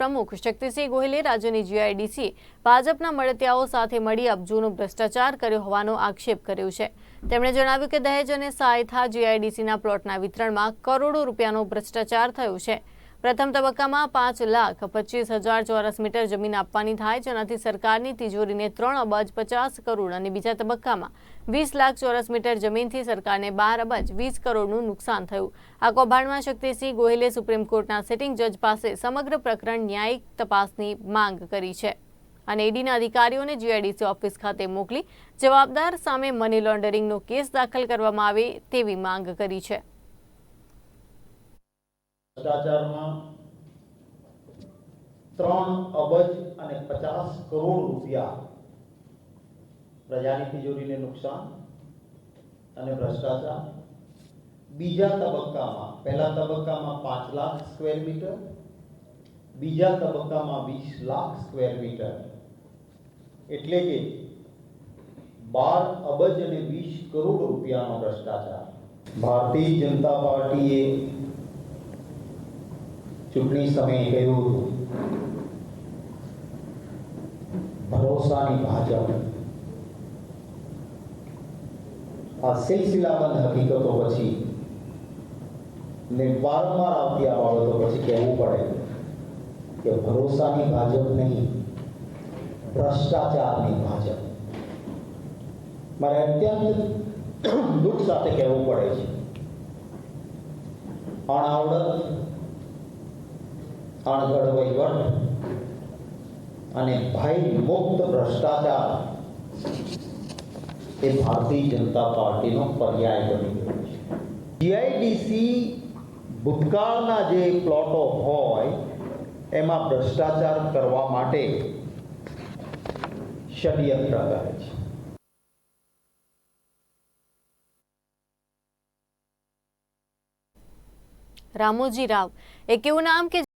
પ્રમુખ શક્તિસિંહ ગોહિલે રાજ્યની જીઆઈડીસી ભાજપના મળતિયાઓ સાથે મળી અબજોનો ભ્રષ્ટાચાર કર્યો હોવાનો આક્ષેપ કર્યો છે. તેમણે જણાવ્યું કે દહેજ અને સાયથા જીઆઈડીસીના પ્લોટના વિતરણમાં કરોડો રૂપિયાનો ભ્રષ્ટાચાર થયો છે. પ્રથમ તબક્કામાં પાંચ લાખ પચીસ હજાર ચોરસ મીટર જમીન આપવાની થાય, જેનાથી સરકારની તિજોરીને ત્રણ અબજ પચાસ કરોડ અને બીજા તબક્કામાં વીસ લાખ ચોરસ મીટર જમીનથી સરકારને બાર અબજ વીસ કરોડનું નુકસાન થયું. આ કૌભાંડમાં શક્તિસિંહ ગોહિલે સુપ્રીમ કોર્ટના સિટિંગ જજ પાસે સમગ્ર પ્રકરણ ન્યાયિક તપાસની માંગ કરી છે અને ઈડીના અધિકારીઓને જીઆઈડીસી ઓફિસ ખાતે મોકલી જવાબદાર સામે મની લોન્ડરિંગનો કેસ દાખલ કરવામાં આવે તેવી માંગ કરી છે. ભ્રષ્ટાચારમાં ત્રણ અબજ અને પચાસ કરોડ રૂપિયા પ્રજાની તિજોરીને નુકસાન અને ભ્રષ્ટાચાર. બીજા તબક્કામાં, પહેલા તબક્કામાં પાંચ લાખ સ્ક્વેર મીટર, બીજા તબક્કામાં વીસ લાખ સ્ક્વેર મીટર. એટલે કે બાર અબજ અને વીસ કરોડ રૂપિયાનો ભ્રષ્ટાચાર. ભારતીય જનતા પાર્ટીએ ચૂંટણી સમયે કહ્યું હતું, ભરોસાની ભાજપ. આ સિલસિલાબંધ હકીકતો પછી ને વારંવાર આવતી આ બાબતો પછી કહેવું પડે કે ભરોસાની ભાજપ નહીં, ભ્રષ્ટાચારની ભાજપ. મારે અત્યંત દુઃખ સાથે કહેવું પડે છે. અણાવડત અણઘડ વહીવટ અને ભય મુક્ત ભ્રષ્ટાચાર. એ ભારતીય જનતા પાર્ટીનો પર્યાય બની ગયો જીઆઈડીસી ભૂતકાળના જે પ્લોટો હોય, એમાં ભ્રષ્ટાચાર કરવા માટે ષડયંત્ર કરે છે. રામોજી રાવ એક એવું નામ કે